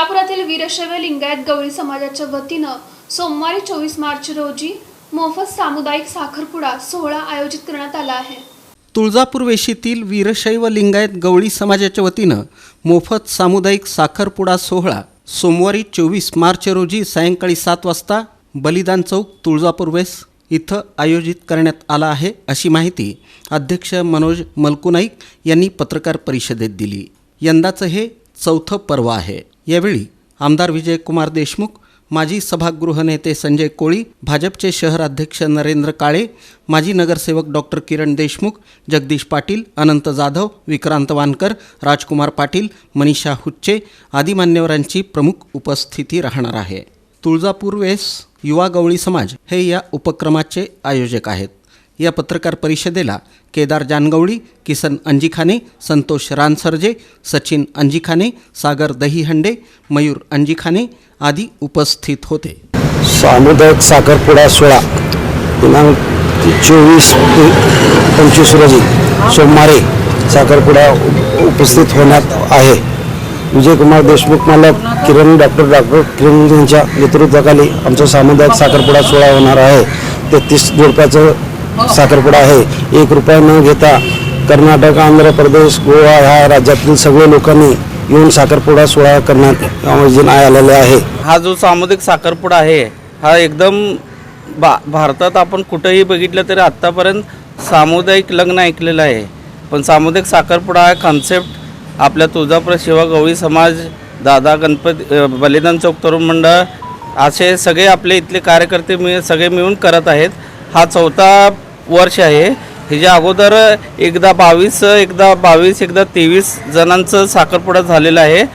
तुळजापुरातील वीरशैव लिंगायत गवळी समाजाच्या वतीनं सोमवारी चोवीस मार्च रोजी मोफत सामुदायिक साखरपुडा सोहळा आयोजित करण्यात आला आहे. तुळजापूर वेशीतील वीरशैव लिंगायत गवळी समाजाच्या वतीनं मोफत सामुदायिक साखरपुडा सोहळा सोमवारी चोवीस मार्च रोजी सायंकाळी सात वाजता बलिदान चौक तुळजापूर वेस इथं आयोजित करण्यात आला आहे अशी माहिती अध्यक्ष मनोज मलकुनाईक यांनी पत्रकार परिषदेत दिली. यंदाचं हे चौथं पर्व आहे. यावेळी आमदार विजयकुमार देशमुख माजी सभागृह नेते संजय कोळी भाजपचे शहराध्यक्ष नरेंद्र काळे माजी नगरसेवक डॉक्टर किरण देशमुख जगदीश पाटील अनंत जाधव विक्रांत वानकर राजकुमार पाटील मनीषा हुच्चे आदी मान्यवरांची प्रमुख उपस्थिती राहणार आहे. तुळजापूर वेस युवा गवळी समाज हे या उपक्रमाचे आयोजक आहेत. या पत्रकार परिषदेला केदार जानगवळी किसन अंजिखाने संतोष रानसर्जे सचिन अंजिखाने सागर दहीहंडे मयूर अंजिखाने आदी उपस्थित होते. सामुदायिक साखरपुडा सोळा दिनांक चोवीस पंचवीस रोजी सोमवारी साखरपुडा उपस्थित होण्यात आहे. विजयकुमार देशमुख मालक किरण डॉक्टर डॉक्टर किरण यांच्या नेतृत्वाखाली आमचा सामुदायिक साखरपुडा सोहळा होणार आहे. तेहतीस जोडप्याचं साखरपुडा आहे. एक रुपया न घेता कर्नाटक आंध्र प्रदेश गोवा ह्या राज्यातील सगळे लोकांनी येऊन साखरपुडा सोहळा करण्यात आलेले आहे. हा जो सामुदायिक साखरपुडा आहे हा एकदम बा भारतात आपण कुठंही बघितलं तरी आत्तापर्यंत सामुदायिक लग्न ऐकलेलं आहे. पण सामुदायिक साखरपुडा हा कन्सेप्ट आपल्या तुळजापूर शिवा गवळी समाज दादा गणपती बलिदान चौक तरुण मंडळ असे सगळे आपले इथले कार्यकर्ते मिळ सगळे मिळून करत आहेत. हा चौथा वर्ष आहे. ह्याच्या अगोदर एकदा बावीस एकदा बावीस एकदा तेवीस जणांचं साखरपुडा झालेला आहे.